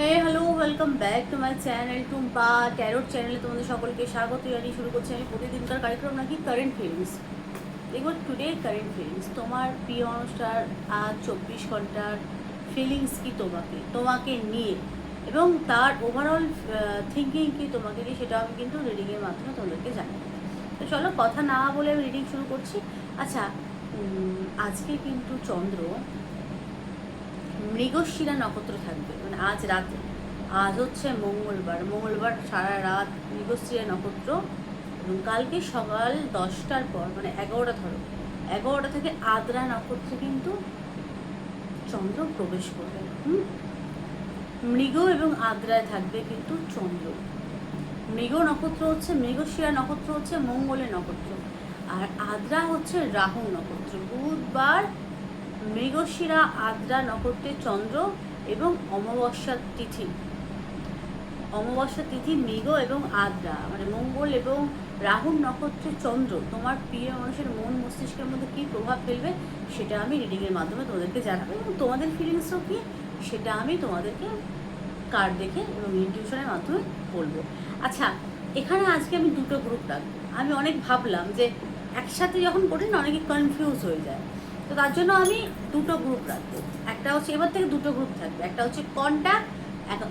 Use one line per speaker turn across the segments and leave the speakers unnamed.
Hey hello welcome back to my channel Tumpa carrot চ্যানেলে তোমাদের সকলকে স্বাগত। জানিয়ে শুরু করছি আমি প্রতিদিনকার কার্যক্রম নাকি কারেন্ট ফিলিংস দেখব টুডে কারেন্ট ফিলিংস তোমার প্রিয় অনুষ্ঠান, আজ চব্বিশ ঘণ্টার ফিলিংস কি তোমাকে? তোমাকে নিয়ে এবং তার ওভারঅল থিঙ্কিং কি তোমাকে নিয়ে সেটা আমি কিন্তু রিডিংয়ের মাধ্যমে তোমাদেরকে জানাই তো চলো, কথা না বলে আমি রিডিং শুরু করছি। আচ্ছা আজকে কিন্তু চন্দ্র মৃগশিরা নক্ষত্র থাকবে। মানে আজ রাতে, আজ হচ্ছে মঙ্গলবার। মঙ্গলবার সারা রাত মৃগশিরা নক্ষত্র এবং কালকে সকাল দশটার পর মানে এগারোটা ধরো, এগারোটা থেকে আদ্রা নক্ষত্রে কিন্তু চন্দ্র প্রবেশ করবে। হুম? মৃগ এবং আদ্রায় থাকবে কিন্তু চন্দ্র। মৃগ নক্ষত্র হচ্ছে, মৃগশিরা নক্ষত্র হচ্ছে মঙ্গলের নক্ষত্র। আর আদ্রা হচ্ছে রাহু নক্ষত্র। বুধবার মৃগশিরা আদ্রা নক্ষত্রে চন্দ্র এবং অমাবস্যার তিথি। অমাবস্যা তিথি মৃগ এবং আদ্রা মানে মঙ্গল এবং রাহুর নক্ষত্রে চন্দ্র। তোমার প্রিয় মানুষের মন মস্তিষ্কের মধ্যে কী প্রভাব ফেলবে সেটা আমি রিডিংয়ের মাধ্যমে তোমাদেরকে জানাব এবং তোমাদের ফিলিংসও কী সেটা আমি তোমাদেরকে কার্ড দেখে এবং ইনটিউশনের মাধ্যমে বলব। আচ্ছা এখানে আজকে আমি দুটো গ্রুপ রাখব। আমি অনেক ভাবলাম যে একসাথে যখন করি না, অনেকে কনফিউজ হয়ে যায়। তো তার জন্য আমি দুটো গ্রুপ রাখব। একটা হচ্ছে এবার থেকে দুটো গ্রুপ থাকবে। একটা হচ্ছে কন্ট্যাক্ট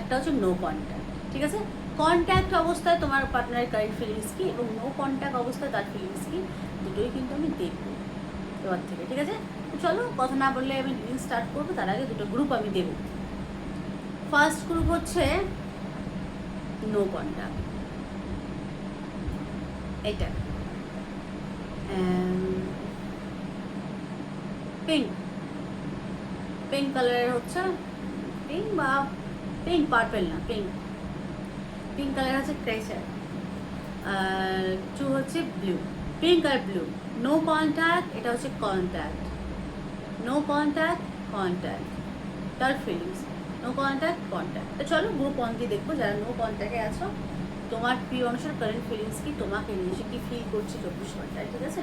একটা হচ্ছে নো কন্ট্যাক্ট ঠিক আছে? কন্ট্যাক্ট অবস্থায় তোমার পার্টনারের কারেন্ট ফিলিংস কি এবং নো কন্ট্যাক্ট অবস্থায় তার ফিলিংস কি, দুটোই কিন্তু আমি দেখব এবার থেকে, ঠিক আছে? চলো, কথা না বললে আমি রিডিং স্টার্ট করব, তার আগে দুটো গ্রুপ আমি দেবো। ফার্স্ট গ্রুপ হচ্ছে নো কন্ট্যাক্ট এটা পিঙ্ক পিঙ্ক কালারের হচ্ছে পিঙ্ক বা পিঙ্ক পার্পেল না পিঙ্ক পিঙ্ক কালার হচ্ছে ক্রেচার আর টু হচ্ছে ব্লু পিঙ্ক আর ব্লু নো কন্ট্যাক্ট এটা হচ্ছে কন্ট্যাক্ট নো কন্ট্যাক্ট কন্ট্যাক্ট তার ফিলিংস নো কন্ট্যাক্ট কন্ট্যাক্ট তো চলো গ্রুপ ওয়ান দিয়ে দেখব, যারা নো কন্ট্যাক্টে আছো, তোমার প্রিয় অনুসার কারেন্ট ফিলিংস কি তোমাকে সে কি ফিল করছে চব্বিশ ঘন্টায়, ঠিক আছে?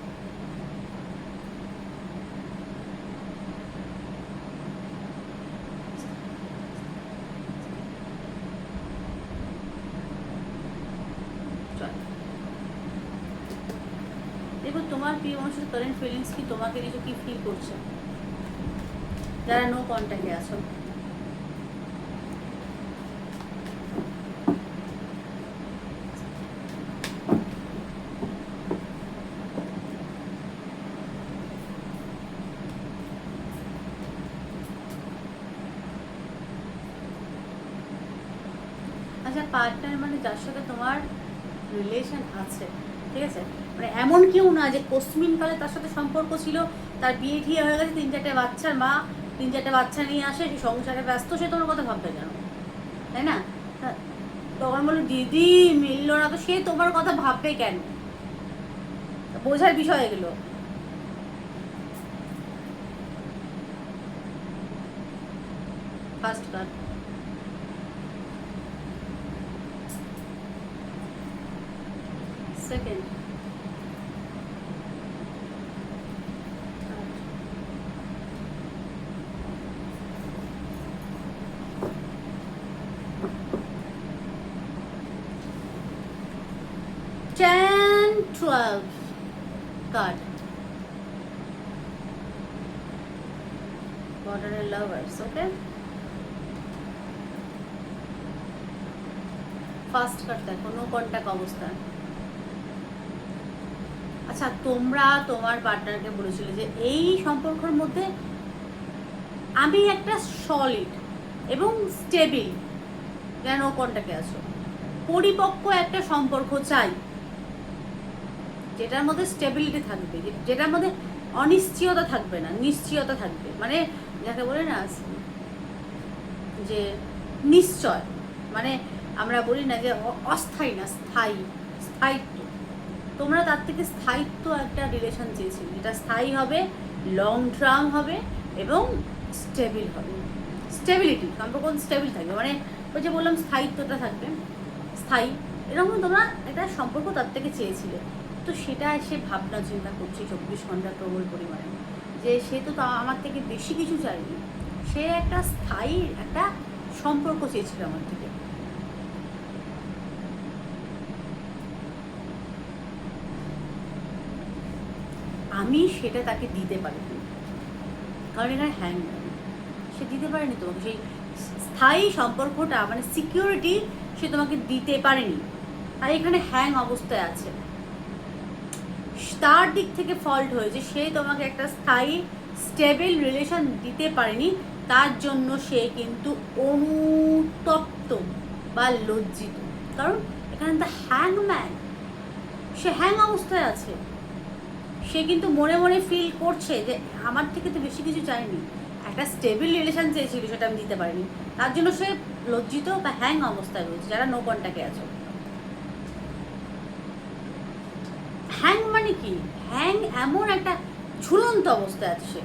প্রিয় মানুষের কারেন্ট ফিলিংস কি তোমাকে নিজে কি ফিল করছে যারা নো কন্ট্যাক্টে আছো আচ্ছা পার্টনার মানে যার সাথে তোমার রিলেশন আছে ঠিক আছে মানে এমন কেউ না যে কসমিন কালে তার সাথে সম্পর্ক ছিল, তার বিয়ে ঠিয়ে হয়ে গেছে, তিন চারটে বাচ্চার মা, তিন চারটে বাচ্চা নিয়ে আসে সে সংসারে ব্যস্ত, সে তোমার কথা ভাববে কেন? তাই না? তখন বলো দিদি, মিললো না তো, সে তোমার কথা ভাববে কেন? বোঝার বিষয় এগুলো। First card second card modern lovers, okay? First card দেখো নো কন্ট্যাক্ট অবস্থা আচ্ছা তোমরা তোমার পার্টনারকে বলেছিলে যে এই সম্পর্কের মধ্যে আমি একটা সলিড এবং স্টেবিল যেন কন্ট্যাক্টে আছো? পরিপক্ক একটা সম্পর্ক চাই। যেটার মধ্যে স্টেবিলিটি থাকবে যেটার মধ্যে অনিশ্চয়তা থাকবে না, নিশ্চয়তা থাকবে। মানে যাকে বলে না, যে, নিশ্চয়। মানে আমরা বলি না যে অস্থায়ী না, স্থায়ী, স্থায়িত্ব। তোমরা তার থেকে স্থায়িত্ব একটা রিলেশন চেয়েছিলে। যেটা স্থায়ী হবে লং টার্ম হবে এবং স্টেবিল হবে। স্টেবিলিটি সম্পর্ক স্টেবিল থাকবে। মানে ওই যে বললাম, স্থায়িত্বটা থাকবে। স্থায়ী। এরকম তোমরা একটা সম্পর্ক তার থেকে চেয়েছিলে। তো সেটা সে ভাবনা চিন্তা করছে চব্বিশ ঘণ্টা প্রবল পরিমাণে। যে সে তো আমার থেকে বেশি কিছু চায়নি। সে একটা স্থায়ী একটা সম্পর্ক চেয়েছিল আমার থেকে। আমি সেটা তাকে দিতে পারিনি। কারণ এখানে হ্যাং সে দিতে পারেনি তোমাকে। সেই স্থায়ী সম্পর্কটা মানে সিকিউরিটি সে তোমাকে দিতে পারেনি। আর এখানে হ্যাং অবস্থায় আছে। তার দিক থেকে ফল্ট হয়েছে। সে তোমাকে একটা স্থায়ী স্টেবল রিলেশন দিতে পারেনি। তার জন্য সে কিন্তু অনুতপ্ত বা লজ্জিত। কারণ এখানে তো হ্যাংম্যান সে হ্যাং অবস্থায় আছে। সে কিন্তু মনে মনে ফিল করছে যে, আমার থেকে তো বেশি কিছু চাইনি একটা স্টেবল রিলেশন চেয়েছিল, সেটা আমি দিতে পারিনি। তার জন্য সে লজ্জিত বা হ্যাং অবস্থায় রয়েছে, যারা নো আছে হ্যাং মানে কি, হ্যাং এমন একটা ঝুলন্ত অবস্থায় আছে সে।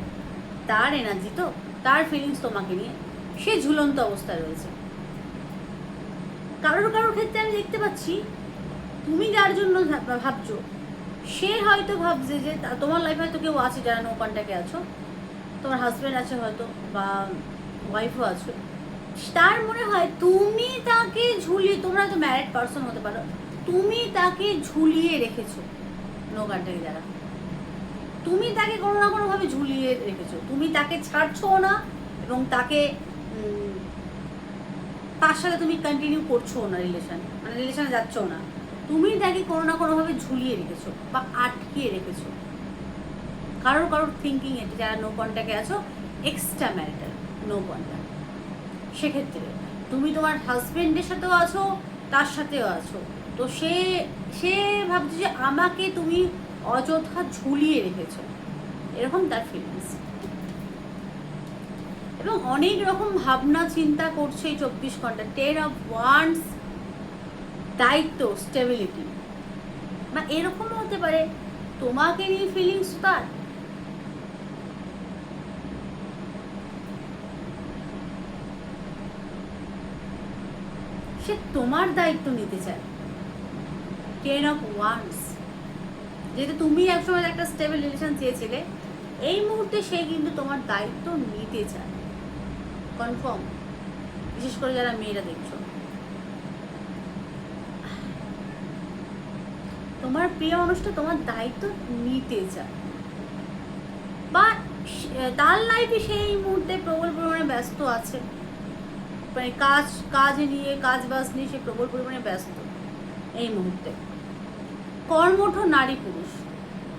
তার এনার্জি তো, তার ফিলিংস তোমাকে নিয়ে সে ঝুলন্ত অবস্থায় রয়েছে। কারোর কারোর ক্ষেত্রে আমি দেখতে পাচ্ছি, তুমি যার জন্য ভাবছ, সে হয়তো ভাবছে যে তোমার লাইফে হয়তো কেউ আছে যারা নো কন্ট্যাক্টে আছো। তোমার হাজব্যান্ড আছে হয়তো বা ওয়াইফও আছে। তার মনে হয় তুমি তাকে ঝুলিয়ে, তোমরা তো ম্যারিড পার্সন হতে পারো, তুমি তাকে ঝুলিয়ে রেখেছো। নো কন্ট্যাক্ট যারা তুমি তাকে কোনো না কোনোভাবে ঝুলিয়ে রেখেছো। তুমি তাকে ছাড়ছো না এবং তাকে তার সাথে তুমি কন্টিনিউ করছ না রিলেশন মানে রিলেশনে যাচ্ছ না। তুমি তাকে কোনো না কোনোভাবে ঝুলিয়ে রেখেছো বা আটকিয়ে রেখেছো। কারোর কারোর থিঙ্কিং এটা যারা নো কন্ট্যাক্টে আছো এক্সট্রা ম্যারিটাল নো কন্ট্যাক্ট সেক্ষেত্রে, তুমি তোমার হাজবেন্ডের সাথেও আছো, তার সাথেও আছো। তো সে সে ভাবছে যে আমাকে তুমি অযথা ঝুলিয়ে রেখেছো। এরকম তার ফিলিংস এবং অনেক রকম ভাবনা চিন্তা করছে এই চব্বিশ ঘণ্টা। টেন অফ ওয়ান্স দায়িত্ব স্টেবিলিটি বা এরকম হতে পারে, তোমাকে নিয়ে ফিলিংস তার। সে তোমার দায়িত্ব নিতে চায়। টেন অফ ওয়ান্স যেহেতু তুমি একসময় একটা স্টেবল রিলেশন চেয়েছিলে, এই মুহূর্তে সে কিন্তু তোমার দায়িত্ব নিতে চায়। কনফার্ম বিশেষ করে যারা মেয়েরা দেখছ। তোমার প্রিয় মানুষটা তোমার দায়িত্ব নিতে চায়। বা তার লাইফে সেই মুহূর্তে প্রবল পরিমাণে ব্যস্ত আছে। মানে কাজ কাজ নিয়ে, কাজ বাজ নিয়ে সে প্রবল পরিমাণে ব্যস্ত এই মুহূর্তে। কর্মঠ নারী পুরুষ।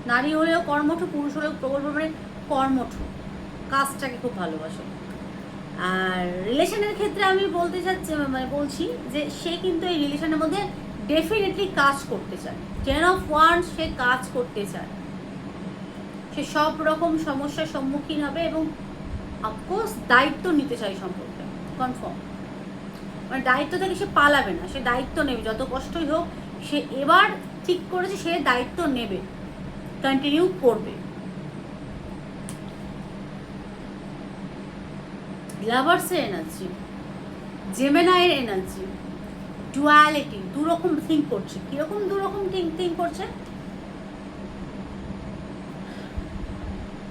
নারী হলেও কর্মঠ, পুরুষ হলেও প্রবল পরিমাণে কর্মঠ। কাজটাকে খুব ভালোবাসে। আর রিলেশনের ক্ষেত্রে আমি বলতে চাচ্ছি মানে বলছি যে সে কিন্তু এই রিলেশনের মধ্যে ডেফিনেটলি কাজ করতে চায়। টেন অফ ওয়ান সে কাজ করতে চায়। সে সব রকম সমস্যার সম্মুখীন হবে এবং অফকোর্স দায়িত্ব নিতে চাই সম্পর্কে। কনফার্ম মানে দায়িত্ব থেকে সে পালাবে না, সে দায়িত্ব নেবে, যত কষ্টই হোক, সে এবার ঠিক করেছে, সে দায়িত্ব নেবে কন্টিনিউ করবে। লাভার্সের এনার্জি জেমেনাইয়ের এনার্জি ডুয়ালিটি দু রকম থিঙ্ক করছে। কীরকম দু রকম থিঙ্ক থিঙ্ক করছে?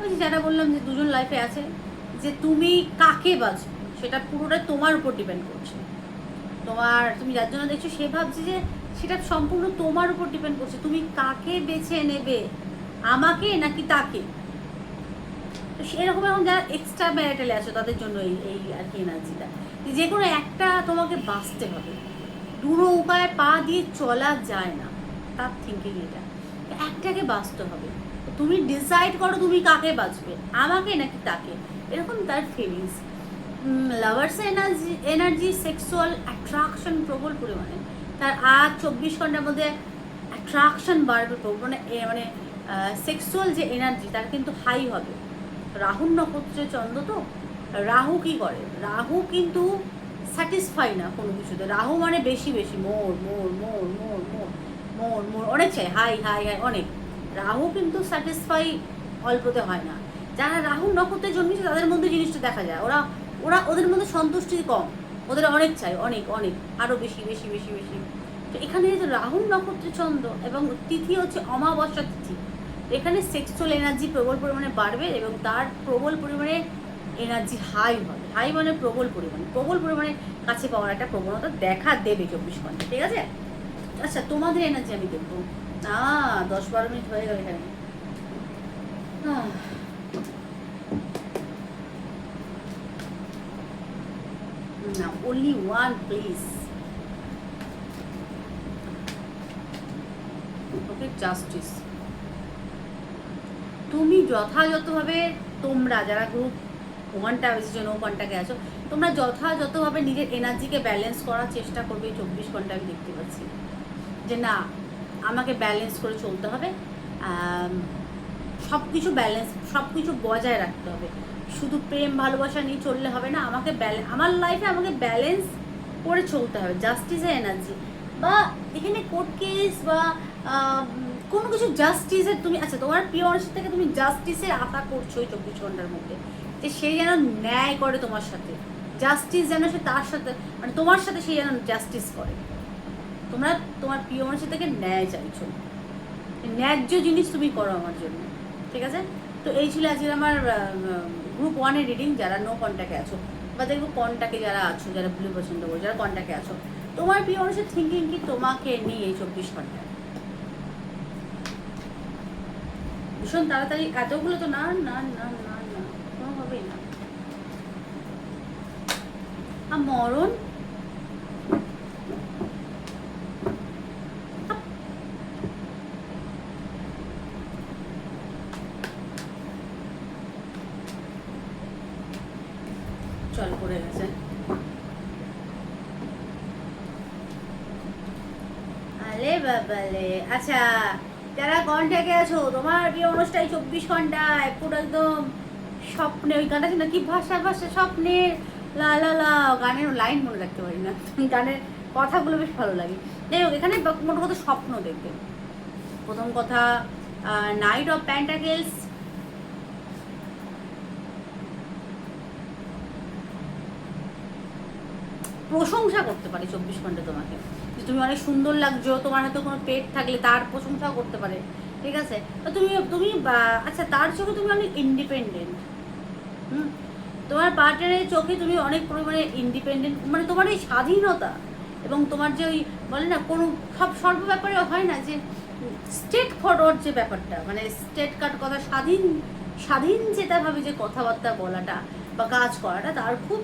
ওই যে যেটা বললাম যে দুজন লাইফে আছে, যে তুমি কাকে বাঁচবে? সেটা পুরোটা তোমার উপর ডিপেন্ড করছে। তোমার, তুমি যার জন্য দেখছ, সে ভাবছে যে সেটা সম্পূর্ণ তোমার উপর ডিপেন্ড করছে। তুমি কাকে বেছে নেবে? আমাকে নাকি তাকে? সেরকম এখন যারা এক্সট্রা ম্যারিটালে আছো, তাদের জন্য এই এই আর কি এনার্জিটা। যে কোনো একটা তোমাকে বাঁচতে হবে। দুটো উপায়ে পা দিয়ে চলা যায় না। তার থিঙ্কিং এটা। একটাকে বাঁচতে হবে। তুমি ডিসাইড করো তুমি কাকে বাঁচবে। আমাকে নাকি তাকে? এরকম তার feelings lovers energy energy sexual attraction প্রবল পরিমাণে। তার আজ চব্বিশ ঘণ্টার মধ্যে অ্যাট্রাকশন বাড়বে প্রবল মানে এ মানে সেক্সুয়াল যে এনার্জি তার কিন্তু হাই হবে। রাহুর নক্ষত্রে চন্দ্র তো, রাহু কি করে? রাহু কিন্তু স্যাটিসফাই না কোনো কিছুতে। রাহু মানে বেশি বেশি মোর মোর মোর মোর মোর মোর মোর অনেক চাই হাই হাই হাই অনেক। রাহু কিন্তু স্যাটিসফাই অল্পতে হয় না। যারা রাহু নক্ষত্রে জন্মেছে তাদের মধ্যে জিনিসটা দেখা যায়। ওরা ওরা ওদের মধ্যে সন্তুষ্টি কম। ওদের অনেক চাই, অনেক অনেক আরও বেশি বেশি বেশি বেশি। তো এখানে যে রাহুল নক্ষত্রের চন্দ্র এবং তিথি হচ্ছে অমাবস্যা তিথি। এখানে সেক্সুয়াল এনার্জি প্রবল পরিমাণে বাড়বে এবং তার প্রবল পরিমাণে এনার্জি হাই হবে। হাই মানে প্রবল পরিমাণে প্রবল পরিমাণে কাছে পাওয়ার একটা প্রবণতা দেখা দেবে চব্বিশ ঘণ্টা, ঠিক আছে? আচ্ছা তোমাদের এনার্জি আমি দেখব। না দশ বারো মিনিট হয়ে গেল এখানে। না, only one please okay justice তুমি যথাযথভাবে তোমরা যারা গ্রুপ ওয়ানটা এসেছ নো কন্টাকে আছো, তোমরা যথাযথভাবে নিজের এনার্জিকে ব্যালেন্স করার চেষ্টা করবে, চব্বিশ ঘণ্টা আমি দেখতে পাচ্ছি। যে না, আমাকে ব্যালেন্স করে চলতে হবে সব কিছু ব্যালেন্স সব কিছু বজায় রাখতে হবে। শুধু প্রেম, ভালোবাসা নিয়ে চললে হবে না, আমাকে আমার লাইফে আমাকে ব্যালেন্স করে চলতে হবে জাস্টিসের এনার্জি বা এখানে কোর্ট কেস বা কোনো কিছু জাস্টিসের তুমি আচ্ছা তোমার প্রিয় মানুষের থেকে তুমি জাস্টিসের আশা করছ ওই চব্বিশ ঘণ্টার মধ্যে, যে সে যেন ন্যায় করে তোমার সাথে জাস্টিস যেন সে তার সাথে মানে তোমার সাথে সে যেন জাস্টিস করে। তোমরা তোমার প্রিয় মানুষের থেকে ন্যায় চাইছো। ন্যায্য জিনিস তুমি করো আমার জন্য, ঠিক আছে? তো এই ছিল আজকে আমার গ্রুপ ওয়ানের রিডিং যারা নো কন্ট্যাক্টে আছো, বা দেখব কন্ট্যাক্টে যারা আছো, যারা ব্লু পছন্দ করো, যারা কন্ট্যাক্টে আছো, তোমার প্রিয় মানুষের থিঙ্কিং কি? তোমাকে নিয়ে এই চব্বিশ ঘণ্টা। ভীষণ তাড়াতাড়ি, এতগুলো তো না না না না না কোনোভাবেই না। আর মরণ চল পড়ে গেছে আরে বাবালে আচ্ছা যারা কন্ট্যাক্টে আছো, তোমার প্রিয় অনুষ্ঠান চব্বিশ ঘন্টায় পুরো একদম স্বপ্নে, ওই গানটা ছিল কি ভাষা ভাষা স্বপ্নের লা লা লা, গানের লাইন মনে রাখতে পারি না। গানের কথাগুলো বেশ ভালো লাগে। যাই হোক, এখানে মোট কথা স্বপ্ন দেখবে। প্রথম কথা নাইট অফ প্যান্টাকেলস প্রশংসা করতে পারে চব্বিশ ঘণ্টা তোমাকে। তুমি অনেক সুন্দর লাগছো, তোমার হয়তো কোনো পেট থাকলে তার প্রশংসাও করতে পারে, ঠিক আছে? তো তুমি তুমি আচ্ছা তার চোখে তুমি অনেক ইন্ডিপেন্ডেন্ট হুম? তোমার পার্টনারের চোখে তুমি অনেক পরিমাণে ইন্ডিপেন্ডেন্ট মানে তোমার এই স্বাধীনতা এবং তোমার যে ওই বলে না, কোনো, সব সর্ব ব্যাপারে হয় না যে স্টেট ফরওয়ার্ড যে ব্যাপারটা মানে স্টেট কাট কথা, স্বাধীন স্বাধীন চেতাভাবে যে কথাবার্তা বলাটা বা কাজ করাটা, তার খুব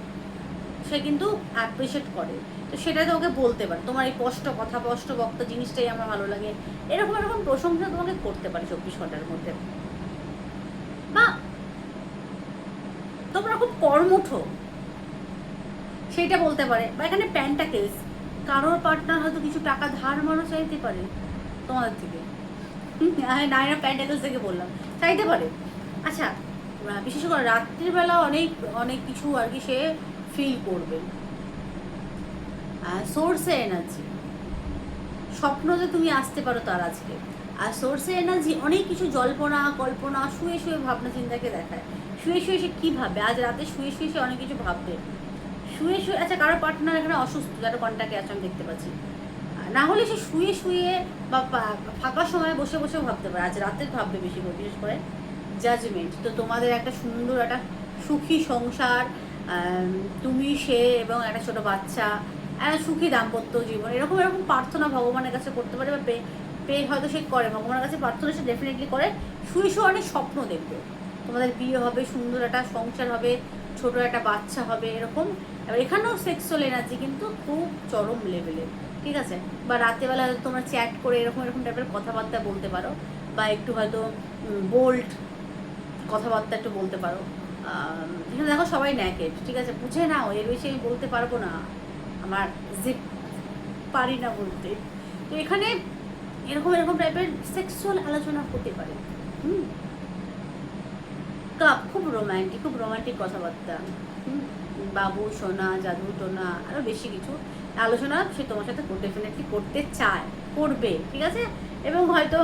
সে কিন্তু অ্যাপ্রিসিয়েট করে। তো সেটা তোমাকে বলতে পারে। তোমার এই কষ্ট কথা কষ্ট বক্ত জিনিসটাই আমার ভালো লাগে। এরকম এরকম প্রশংসা তোমাকে করতে পারে চব্বিশ ঘণ্টার মধ্যে। বা তোমরা খুব কর্মঠ। সেইটা বলতে পারে। বা এখানে প্যান্টাকেলস কারোর পার্টনার হয়তো কিছু টাকা ধার মারও চাইতে পারে তোমাদের থেকে। নাইনা প্যান্টাকেলস থেকে বললাম। চাইতে পারে। আচ্ছা বিশেষ করে রাত্রিবেলা অনেক অনেক কিছু আর কি সে ফিল করবে। সোর্সে এনার্জি স্বপ্নতে তুমি আসতে পারো তার আজকে। আর সোর্সে এনার্জি অনেক কিছু জল্পনা, কল্পনা, শুয়ে শুয়ে ভাবনা চিন্তাকে দেখায়। শুয়ে শুয়ে সে কী ভাববে আজ রাতে শুয়ে শুয়ে সে অনেক কিছু ভাববে। শুয়ে শুয়ে আচ্ছা কারও পার্টনার এখানে অসুস্থ, যারা কন্ট্যাক্টে আছে, আমি দেখতে পাচ্ছি। না হলে সে শুয়ে শুয়ে বা ফাঁকা সময় বসে বসে ভাবতে পারে। আজ রাতে ভাববে বেশি করে, বিশেষ করে জাজমেন্ট তো তোমাদের একটা সুন্দর একটা সুখী সংসার তুমি সে এবং একটা ছোট বাচ্চা সুখী দাম্পত্য জীবন। এরকম এরকম প্রার্থনা ভগবানের কাছে করতে পারে বা পে পে হয়তো সে করে। ভগবানের কাছে প্রার্থনা সে ডেফিনেটলি করে। শুয়ে শুয়ে অনেক স্বপ্ন দেখবে। তোমাদের বিয়ে হবে, সুন্দর একটা সংসার হবে, ছোট একটা বাচ্চা হবে, এরকম। এবার এখানেও সেক্সুয়াল এনার্জি কিন্তু খুব চরম লেভেলের ঠিক আছে? বা রাতেবেলা হয়তো তোমরা চ্যাট করে এরকম এরকম টাইপের কথাবার্তা বলতে পারো। বা একটু হয়তো বোল্ড কথাবার্তা একটু বলতে পারো। এখানে দেখো সবাই ন্যাকেট ঠিক আছে? বুঝে নাও, এর বেশি আমি বলতে পারব না। আমার যে পারি না বলতে। তো এখানে এরকম এরকম টাইপের সেক্সুয়াল আলোচনা হতে পারে। হুম? খুব রোমান্টিক খুব রোমান্টিক কথাবার্তা। বাবু, সোনা, জাদু, টোনা আরও বেশি কিছু। আলোচনা সে তোমার সাথে ডেফিনেটলি করতে চায়, করবে, ঠিক আছে? এবং হয়তো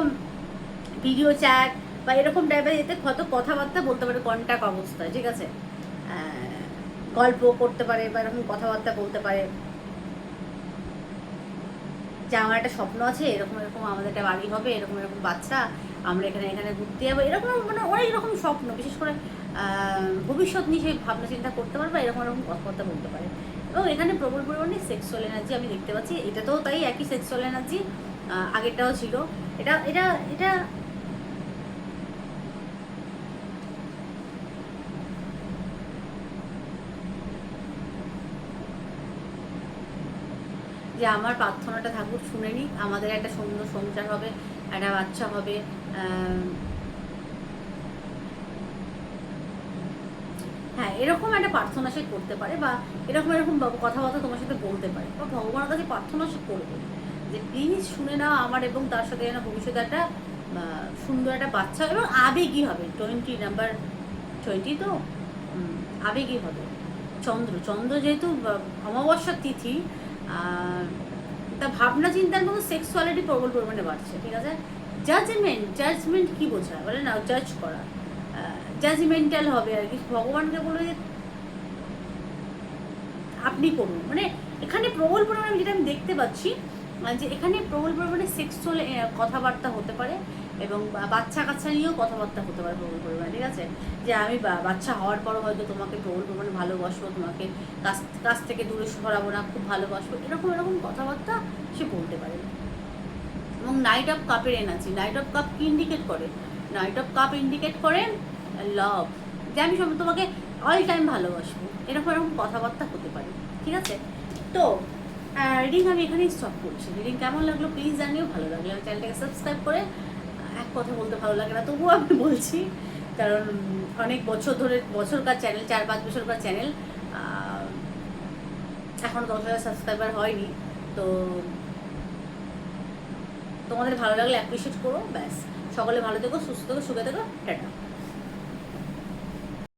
ভিডিও চ্যাট বা এরকম টাইপের এতে কত কথাবার্তা বলতে পারে কন্ট্যাক্ট অবস্থায়, ঠিক আছে? গল্প করতে পারে বা এরকম কথাবার্তা বলতে পারে। যে আমার একটা স্বপ্ন আছে, এরকম এরকম আমাদের একটা বাড়ি হবে, এরকম এরকম বাচ্চা, আমরা এখানে এখানে ঘুরতে যাব, এরকম মানে অনেক রকম স্বপ্ন, বিশেষ করে ভবিষ্যৎ নিয়ে সেই ভাবনা চিন্তা করতে পারে বা এরকম এরকম কথাবার্তা বলতে পারে। এবং এখানে প্রবল পরিমাণে সেক্সুয়াল এনার্জি আমি দেখতে পাচ্ছি এটা তো তাই একই সেক্সুয়াল এনার্জি আগেরটাও ছিল। এটা এটা এটা যে আমার প্রার্থনাটা ঠাকুর শুনে নিক আমাদের একটা সুন্দর সংসার হবে একটা বাচ্চা হবে হ্যাঁ এরকম একটা প্রার্থনা সে করতে পারে বা এরকম এরকম কথাবার্তা তোমার সাথে বলতে পারে। বা ভগবানের কাছে প্রার্থনা সে করবে। যে প্লিজ শুনে নাও আমার এবং তার সাথে যেন ভবিষ্যতে একটা সুন্দর একটা বাচ্চা এবং আবেগই হবে। টোয়েন্টি নাম্বার টোয়েন্টি তো হুম, আবেগই হবে। চন্দ্র চন্দ্র যেহেতু অমাবস্যার তিথি আহ, তা ভাবনা চিন্তার মতো সেক্সুয়ালিটি প্রবল পরিমাণে বাড়ছে ঠিক আছে? জাজমেন্ট জাজমেন্ট কি বোঝায়? বলে না জাজ করা। জাজমেন্টাল হবে আর কি। ভগবানকে বলবে যে আপনি করুন। মানে এখানে প্রবল পরিমাণে যেটা আমি দেখতে পাচ্ছি যে এখানে প্রবল পরিমাণে সেক্সুয়াল কথাবার্তা হতে পারে। এবং বাচ্চা কাচ্চা নিয়েও কথাবার্তা হতে পারে প্রবল পরিমাণে, ঠিক আছে? যে আমি বাচ্চা হওয়ার পরও হয়তো তোমাকে প্রবল পরিমাণে ভালোবাসবো, তোমাকে কাছ কাছ থেকে দূরে সরাবো না, খুব ভালোবাসবো, এরকম এরকম কথাবার্তা সে বলতে পারে। এবং নাইট অফ কাপের এনার্জি নাইট অফ কাপ কি ইন্ডিকেট করে? নাইট অফ কাপ ইন্ডিকেট করে লাভ যে আমি সব, তোমাকে অল টাইম ভালোবাসবো, এরকম এরকম কথাবার্তা হতে পারে, ঠিক আছে? তো রিডিং আমি এখানেই স্টপ করছি। রিডিং কেমন লাগল প্লিজ জানিও, ভালো লাগল চ্যানেলটাকে সাবস্ক্রাইব করে এক কথা বলতে ভালো লাগে না। তবুও আমি বলছি, কারণ অনেক বছর ধরে, বছরকার চ্যানেল চার পাঁচ বছরকার চ্যানেল এখন দশ হাজার সাবস্ক্রাইবার হয়নি। তো তোমাদের ভালো লাগলে অ্যাপ্রিসিয়েট করো, ব্যাস। সকলে ভালো থেকো, সুস্থ থেকো, সুখে থেকো, টাটা।